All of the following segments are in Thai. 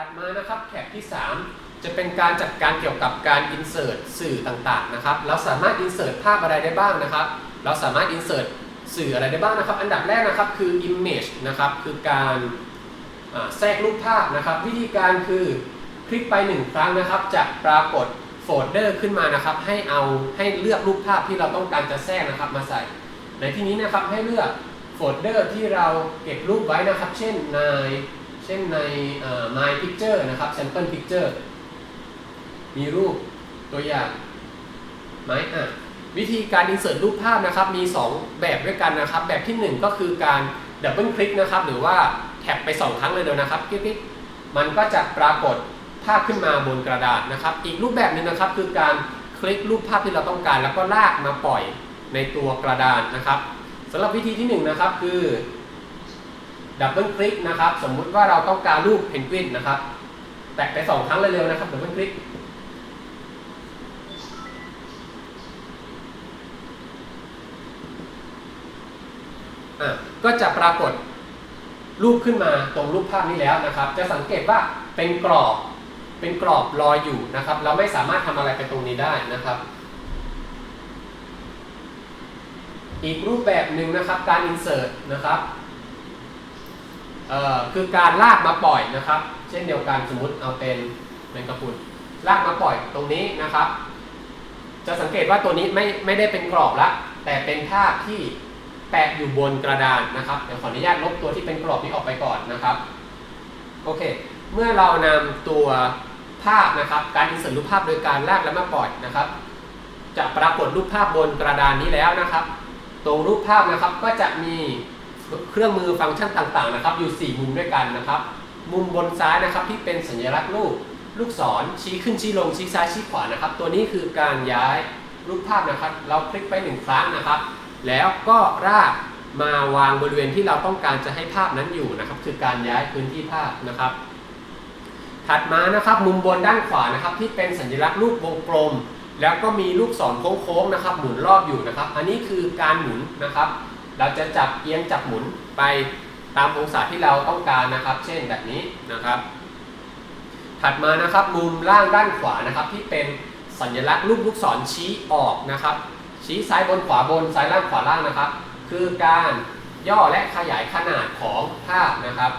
ถัดมานะครับแท็บที่ 3 จะเป็นการจัดการเกี่ยวกับการ insert สื่อต่างๆนะครับเราสามารถ insert ภาพอะไรได้บ้างนะครับ เราสามารถ insert สื่ออะไรได้บ้างนะครับ อันดับแรกนะครับคือ image นะครับคือการแทรกรูปภาพนะครับ วิธีการคือคลิกไปหนึ่งครั้งนะครับจะปรากฏโฟลเดอร์ขึ้นมานะครับให้เอาให้เลือกรูปภาพที่เราต้องการจะแทรกนะครับมาใส่ ในที่นี้นะครับให้เลือกโฟลเดอร์ที่เราเก็บรูปไว้นะครับ เช่นใน เช่นใน my picture นะครับ sample picture มีรูปตัวอย่างไหมอะวิธีการ insert รูปภาพนะครับ มี 2 แบบด้วยกันนะครับ แบบที่ 1 ก็คือการดับเบิลคลิกนะครับ หรือว่าแท็บไป 2 ครั้งเลยเดียวนะครับคลิกมันก็จะปรากฏภาพขึ้นมาบนกระดาษนะครับ อีกรูปแบบหนึงนะครับ คือการคลิกรูปภาพที่เราต้องการ แล้วก็ลากมาปล่อยในตัวกระดานนะครับสำหรับวิธีที่1นะครับคือ ดับเบิลคลิกนะครับ สมมุติว่าเราต้องการรูปเพนกวินนะครับ แตะไป2ครั้งเร็วๆนะครับดับเบิลคลิกอะก็จะปรากฏรูปขึ้นมาตรงรูปภาพนี้แล้วนะครับ จะสังเกตว่าเป็นกรอบเป็นกรอบลอยอยู่นะครับ เราไม่สามารถทำอะไรไปตรงนี้ได้นะครับ อีกรูปแบบหนึ่งนะครับการ insert นะครับ คือการลากมาปล่อยนะครับ เช่นเดียวกันสมมติเอาเป็นแมงกะพรุนลากมาปล่อยตรงนี้นะครับ จะสังเกตว่าตัวนี้ไม่ไม่ได้เป็นกรอบละแต่เป็นภาพที่แปะอยู่บนกระดานนะครับเดี๋ยวขออนุญาตลบตัวที่เป็นกรอบนี้ออกไปก่อนนะครับโอเค เมื่อเรานำตัวภาพนะครับ การอินเสิร์ตรูปภาพโดยการลากและมาปล่อยนะครับ จะปรากฏรูปภาพบนกระดานนี้แล้วนะครับ ตรงรูปภาพนะครับก็จะมี เครื่องมือฟังก์ชันต่างๆนะครับ อยู่ 4 มุมด้วยกันนะครับ มุมบนซ้ายนะครับที่เป็นสัญลักษณ์รูปลูกศรชี้ขึ้นชี้ลงชี้ซ้ายชี้ขวานะครับ ตัวนี้คือการย้ายรูปภาพนะครับ เราคลิกไปหนึ่งครั้งนะครับ แล้วก็รากมาวางบริเวณที่เราต้องการจะให้ภาพนั้นอยู่นะครับ คือการย้ายพื้นที่ภาพนะครับ ถัดมานะครับมุมบนด้านขวานะครับ ที่เป็นสัญลักษณ์รูปวงกลม แล้วก็มีลูกศรโค้งๆนะครับ หมุนรอบอยู่นะครับ อันนี้คือการหมุนนะครับ เราจะจับเอียงจับหมุนไปตามองศาที่เราต้องการนะครับ เช่นแบบนี้นะครับ ถัดมานะครับมุมล่างด้านขวานะครับที่เป็นสัญลักษณ์รูปลูกศรชี้ออกนะครับ ชี้ซ้ายบนขวาบนซ้ายล่างขวาล่างนะครับ คือการย่อและขยายขนาดของภาพนะครับ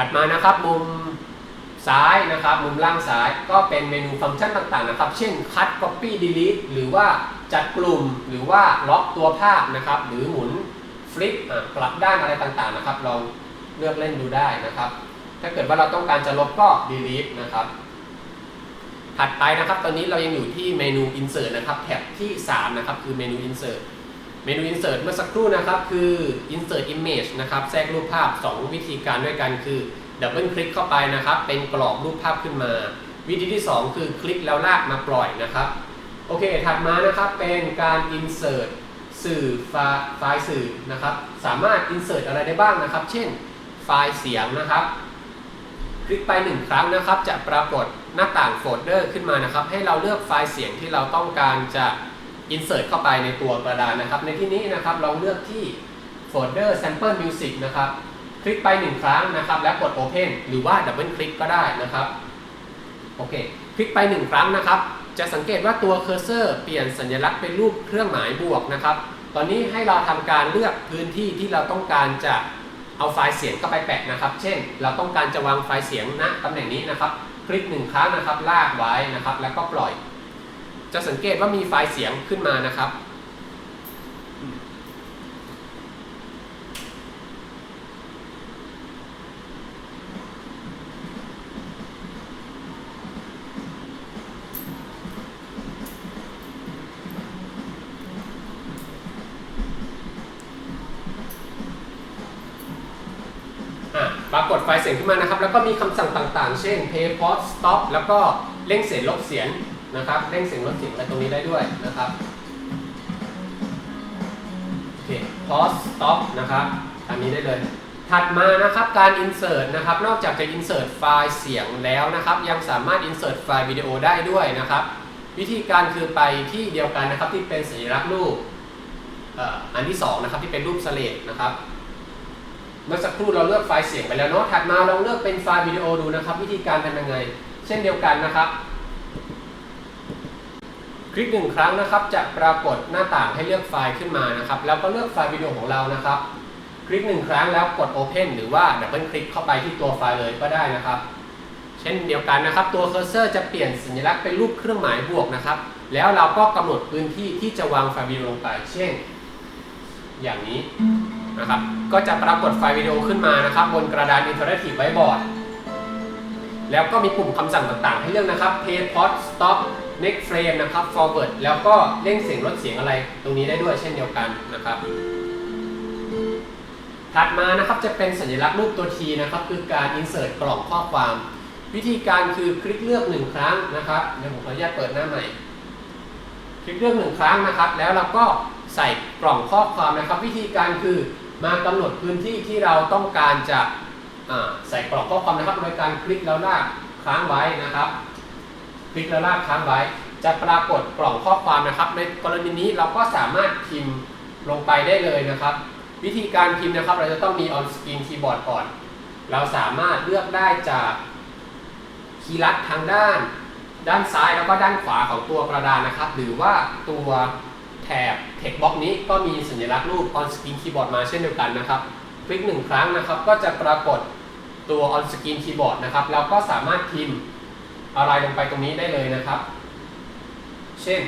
ถัดมานะครับมุมซ้ายนะครับมุมล่างซ้ายก็เป็นเมนูฟังก์ชันต่างๆนะครับ เช่น cut copy delete หรือว่าจัดกลุ่มหรือว่าล็อกตัวภาพนะครับ หรือหมุนฟลิปกลับด้านอะไรต่างๆนะครับ ลองเลือกเล่นดูได้นะครับ ถ้าเกิดว่าเราต้องการจะลบก็ delete นะครับ ถัดไปนะครับ ตอนนี้เรายังอยู่ที่เมนู insert นะครับแท็บที่ 3 นะครับ คือเมนู insert เมนู insert เมื่อสักครู่นะครับคือ insert image นะครับแทรกรูปภาพ 2 วิธีการด้วยกันคือดับเบิลคลิกเข้าไปนะครับ เป็นกรอบรูปภาพขึ้นมา วิธีที่ 2 คือคลิกแล้วลากมาปล่อยนะครับโอเคถัดมานะครับเป็นการ insert สื่อไฟล์สื่อนะครับ สามารถ insert อะไรได้บ้างนะครับ เช่น ไฟล์เสียงนะครับ คลิกไปหนึ่งครั้งนะครับ จะปรากฏหน้าต่างโฟลเดอร์ขึ้นมานะครับ ให้เราเลือกไฟล์เสียงที่เราต้องการจะ insert เข้าไปในตัวกระดานนะครับ ในที่นี้นะครับลองเลือกที่โฟลเดอร์ sample music นะครับ คลิกไปหนึ่งครั้งนะครับ แล้วกด open หรือว่า double คลิกก็ได้นะครับ โอเค คลิกไปหนึ่งครั้งนะครับ จะสังเกตว่าตัวเคอร์เซอร์เปลี่ยนสัญลักษณ์เป็นรูปเครื่องหมายบวกนะครับ ตอนนี้ให้เราทำการเลือกพื้นที่ที่เราต้องการจะเอาไฟล์เสียงเข้าไปแปะนะครับ เช่น เราต้องการจะวางไฟล์เสียงณตำแหน่งนี้นะครับ คลิกหนึ่งครั้งนะครับ ลากไว้นะครับ แล้วก็ปล่อย จะสังเกตว่ามีไฟล์เสียงขึ้นมานะครับอะปรากฏไฟล์เสียงขึ้นมานะครับ แล้วก็มีคำสั่งต่างๆ เช่น play pause stop แล้วก็เร่งเสียงลบเสียง นะครับเร่งเสียงลดเสียงอะไรตรงนี้ได้ด้วยนะครับโอเค pause stop นะครับอันนี้ได้เลย ถัดมานะครับการ insert นะครับ นอกจากจะ insert ไฟล์เสียงแล้วนะครับ ยังสามารถ insert ไฟล์วิดีโอได้ด้วยนะครับ วิธีการคือไปที่เดียวกันนะครับที่เป็นสัญลักษณ์รูปอันที่สองนะครับที่เป็นรูปสเลดนะครับเมื่อสักครู่เราเลือกไฟล์เสียงไปแล้วเนาะถัดมาลองเลือกเป็นไฟล์วิดีโอดูนะครับ วิธีการทำยังไง เช่นเดียวกันนะครับ ลิกหนึ่งครั้งนะครับ จะปรากฏหน้าต่างให้เลือกไฟล์ขึ้นมานะครับ แล้วก็เลือกไฟล์วิดีโอของเรานะครับ คลิกหนึ่งครั้งแล้วกด Open หรือว่าดับเบิลคลิกเข้าไปที่ตัวไฟล์เลยก็ได้นะครับ เช่นเดียวกันนะครับ ตัวเคอร์เซอร์จะเปลี่ยนสัญลักษณ์เป็นรูปเครื่องหมายบวกนะครับ แล้วเราก็กำหนดพื้นที่ที่จะวางไฟล์วิดีโอลงไป เช่น อย่างนี้นะครับ ก็จะปรากฏไฟล์วิดีโอขึ้นมานะครับ บนกระดาน Interactive Whiteboard แล้วก็มีปุ่มคำสั่งต่างๆ ให้เลือกนะครับ Play Pause Stop Next Frame นะครับ Forward แล้วก็เร่งเสียงลดเสียงอะไร ตรงนี้ได้ด้วยเช่นเดียวกันนะครับ ถัดมานะครับจะเป็นสัญลักษณ์รูปตัว T นะครับ คือการ insert กล่องข้อความ วิธีการคือคลิกเลือกหนึ่งครั้งนะครับเดี๋ยวผมขออนุญาตเปิดหน้าใหม่ คลิกเลือกหนึ่งครั้งนะครับ แล้วเราก็ใส่กล่องข้อความนะครับ วิธีการคือมากำหนดพื้นที่ที่เราต้องการจะใส่กล่องข้อความนะครับ โดยการคลิกแล้วลากค้างไว้นะครับ คลิกแล้วลากค้างไว้ จะปรากฏกล่องข้อความนะครับ ในกรณีนี้เราก็สามารถพิมพ์ลงไปได้เลยนะครับ วิธีการพิมพ์นะครับ เราจะต้องมี on screen keyboard ก่อน เราสามารถเลือกได้จากคีย์ลัดทางด้าน ด้านซ้ายแล้วก็ด้านขวาของตัวกระดานนะครับ หรือว่าตัวแถบ text box นี้ก็มีสัญลักษณ์รูป on screen keyboard มาเช่นเดียวกันนะครับ คลิกหนึ่งครั้งนะครับ ก็จะปรากฏตัว on screen keyboard นะครับ เราก็สามารถพิมพ์ อะไรลงไปตรงนี้ได้เลยนะครับ เช่น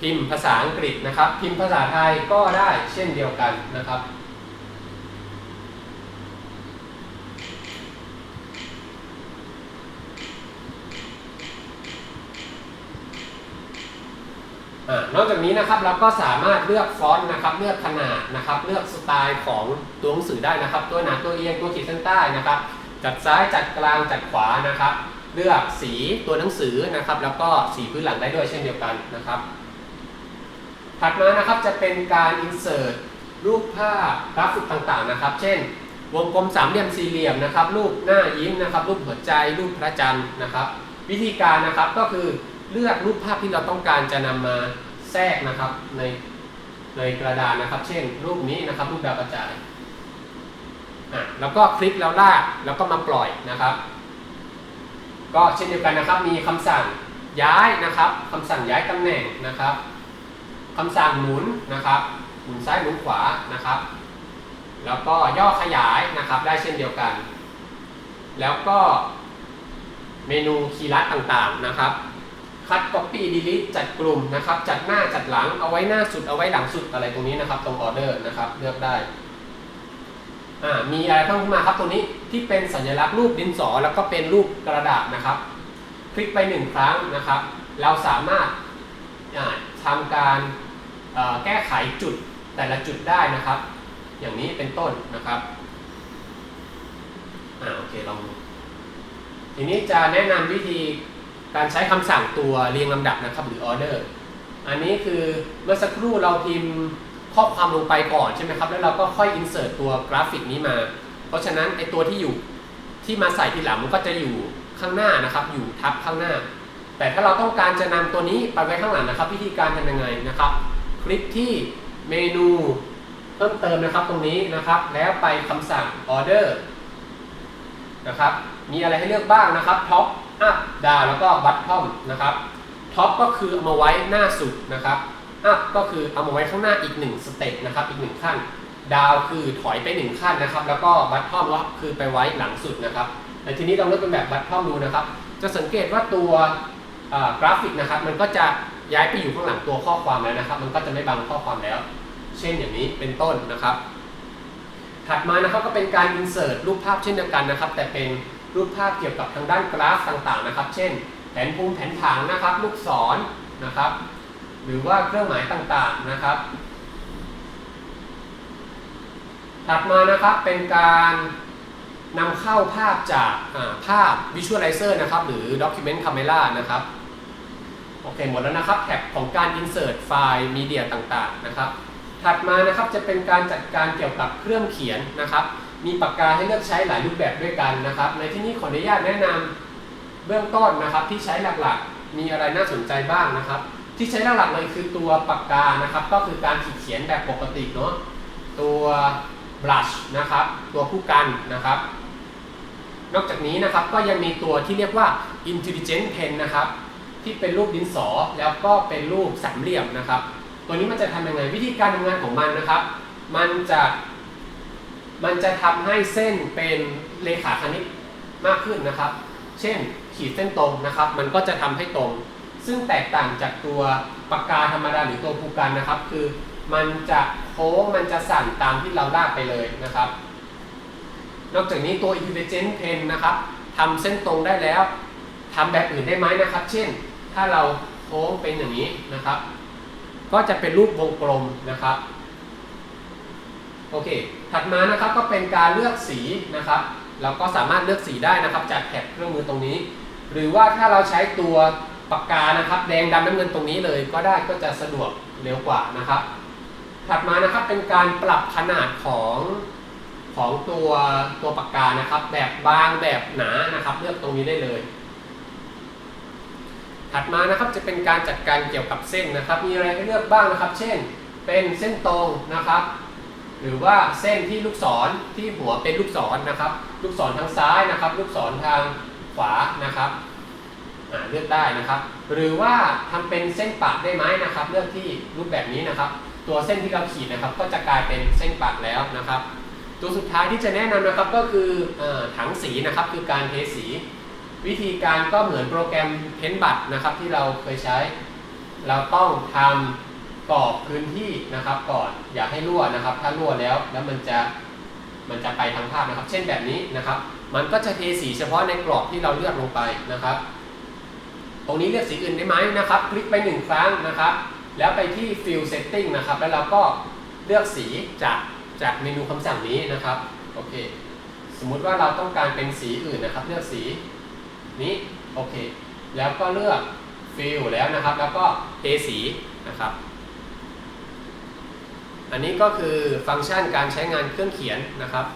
พิมพ์ภาษาอังกฤษนะครับ พิมพ์ภาษาไทยก็ได้เช่นเดียวกันนะครับ นอกจากนี้นะครับเราก็สามารถเลือกฟอนต์นะครับเลือกขนาดนะครับเลือกสไตล์ของตัวหนังสือได้นะครับ ตัวหนาตัวเอียงตัวขีดเส้นใต้นะครับ จัดซ้ายจัดกลางจัดขวานะครับ เลือกสีตัวหนังสือนะครับ แล้วก็สีพื้นหลังได้ด้วยเช่นเดียวกันนะครับ ถัดมานะครับจะเป็นการ insert รูปภาพกราฟิกต่างๆนะครับ เช่น วงกลมสามเหลี่ยมสี่เหลี่ยมนะครับรูปหน้ายิ้มนะครับรูปหัวใจรูปพระจันทร์นะครับ วิธีการนะครับก็คือ เลือกรูปภาพที่เราต้องการจะนำมาแทรกนะครับในในกระดานนะครับ เช่น รูปนี้นะครับ รูปดาวกระจายอะแล้วก็คลิกแล้วลากแล้วก็มาปล่อยนะครับ ก็เช่นเดียวกันนะครับ มีคำสั่งย้ายนะครับคำสั่งย้ายตำแหน่งนะครับคำสั่งหมุนนะครับหมุนซ้ายหมุนขวานะครับ แล้วก็ย่อขยายนะครับ ได้เช่นเดียวกัน แล้วก็เมนูคีย์ลัดต่างๆนะครับ คัด copy delete จัดกลุ่มนะครับ จัดหน้าจัดหลังเอาไว้หน้าสุดเอาไว้หลังสุดอะไรตรงนี้นะครับ ตรงออเดอร์นะครับ เลือกได้อ่ามีอะไรเพิ่มขึ้นมาครับตรงนี้ที่เป็นสัญลักษณ์รูปดินสอ แล้วก็เป็นรูปกระดาษนะครับ คลิกไปหนึ่งครั้งนะครับ เราสามารถอ่าทำการอ่อแก้ไขจุดแต่ละจุดได้นะครับ อย่างนี้เป็นต้นนะครับอ่าโอเคลองดูทีนี้จะแนะนำวิธี การใช้คำสั่งตัวเรียงลำดับนะครับหรือ order อันนี้คือเมื่อสักครู่เราพิมพ์ข้อความลงไปก่อนใช่ไหมครับ แล้วเราก็ค่อย insert ตัวกราฟิกนี้มา เพราะฉะนั้นไอตัวที่อยู่ที่มาใส่ทีหลังมันก็จะอยู่ข้างหน้านะครับ อยู่ทับข้างหน้า แต่ถ้าเราต้องการจะนำตัวนี้ไปไว้ข้างหลังนะครับ วิธีการทำยังไงนะครับ คลิกที่เมนูเพิ่มเติมนะครับตรงนี้นะครับ แล้วไปคำสั่ง order นะครับ มีอะไรให้เลือกบ้างนะครับ top up down แล้วก็ bottom นะครับ top ก็คือเอามาไว้หน้าสุดนะครับ up ก็คือเอามาไว้ข้างหน้าอีกหนึ่งสเต็ปนะครับอีกหนึ่งขั้น down คือถอยไปหนึ่งขั้นนะครับ แล้วก็ bottom ก็คือไปไว้หลังสุดนะครับแต่ทีนี้ลองเลือกเป็นแบบ bottom ดูนะครับ จะสังเกตว่าตัวกราฟิกนะครับ มันก็จะย้ายไปอยู่ข้างหลังตัวข้อความแล้วนะครับ มันก็จะไม่บังข้อความแล้ว เช่นอย่างนี้เป็นต้นนะครับ ถัดมานะครับก็เป็นการ insert รูปภาพเช่นเดียวกันนะครับ แต่เป็น รูปภาพเกี่ยวกับทางด้านกราฟต่างๆนะครับ เช่น แผนภูมิแผนผังนะครับ ลูกศรนะครับ หรือว่าเครื่องหมายต่างๆนะครับ ถัดมานะครับเป็นการนำเข้าภาพจากาภาพ Visualizer นะครับ หรือ Document Camera นะครับโอเคหมดแล้วนะครับแท็บของการ insert ไฟล์มีเดียต่างๆนะครับ ถัดมานะครับจะเป็นการจัดการเกี่ยวกับเครื่องเขียนนะครับ มีปากกาให้เลือกใช้หลายรูปแบบด้วยกันนะครับ ในที่นี้ขออนุญาตแนะนำเบื้องต้นนะครับที่ใช้หลักๆ มีอะไรน่าสนใจบ้างนะครับ ที่ใช้หลักๆเลยคือตัวปากกานะครับ ก็คือการขีดเขียนแบบปกติเนาะตัว brush นะครับ ตัวผู้กันนะครับ นอกจากนี้นะครับก็ยังมีตัวที่เรียกว่า intelligent pen นะครับ ที่เป็นรูปดินสอแล้วก็เป็นรูปสามเหลี่ยมนะครับ ตัวนี้มันจะทำยังไงวิธีการทำงานของมันนะครับ มันจะ มันจะทำให้เส้นเป็นเลขาคณิตมากขึ้นนะครับ เช่นขีดเส้นตรงนะครับ มันก็จะทำให้ตรง ซึ่งแตกต่างจากตัวปากกาธรรมดาหรือตัวภูกันนะครับ คือมันจะโค้งมันจะสั่นตามที่เราลากไปเลยนะครับ นอกจากนี้ตัว Intelligent Pen นะครับทำเส้นตรงได้แล้วทำแบบอื่นได้ไหมนะครับ เช่น ถ้าเราโค้งเป็นอย่างนี้นะครับ ก็จะเป็นรูปวงกลมนะครับ โอเค ถัดมานะครับก็เป็นการเลือกสีนะครับ เราก็สามารถเลือกสีได้นะครับ จากแถบเครื่องมือตรงนี้ หรือว่าถ้าเราใช้ตัวปากกานะครับแดงดำน้ำเงินตรงนี้เลย ก็ได้ก็จะสะดวกเร็วกว่านะครับ ถัดมานะครับเป็นการปรับขนาดของของตัวตัวปากกานะครับ แบบบางแบบหนานะครับ เลือกตรงนี้ได้เลย ถัดมานะครับจะเป็นการจัดการเกี่ยวกับเส้นนะครับ มีอะไรให้เลือกบ้างนะครับ เช่น เป็นเส้นตรงนะครับ หรือว่าเส้นที่ลูกศรที่หัวเป็นลูกศรนะครับ ลูกศรทางซ้ายนะครับ ลูกศรทางขวานะครับเลือกได้นะครับ หรือว่าทำเป็นเส้นปะได้ไหมนะครับ เลือกที่รูปแบบนี้นะครับ ตัวเส้นที่เราขีดนะครับ ก็จะกลายเป็นเส้นปะแล้วนะครับ ตัวสุดท้ายที่จะแนะนำนะครับก็คืออถังสีนะครับ คือการเทสี วิธีการก็เหมือนโปรแกรมเพ้นบัตนะครับที่เราเคยใช้ เราต้องทำ กรอบพื้นที่นะครับก่อน อย่าให้รั่วนะครับ ถ้ารั่วแล้วแล้วมันจะมันจะไปทางภาพนะครับ เช่นแบบนี้นะครับ มันก็จะเทสีเฉพาะในกรอบที่เราเลือกลงไปนะครับ ตรงนี้เลือกสีอื่นได้ไหมนะครับ คลิกไปหนึ่งครั้งนะครับ แล้วไปที่ Fill Setting นะครับ แล้วเราก็เลือกสีจากจากเมนูคำสั่งนี้นะครับโอเค สมมุติว่าเราต้องการเป็นสีอื่นนะครับ เลือกสีนี้โอเค แล้วก็เลือก Fill แล้วนะครับ แล้วก็เทสีนะครับ อันนี้ก็คือฟังก์ชันการใช้งานเครื่องเขียนนะครับ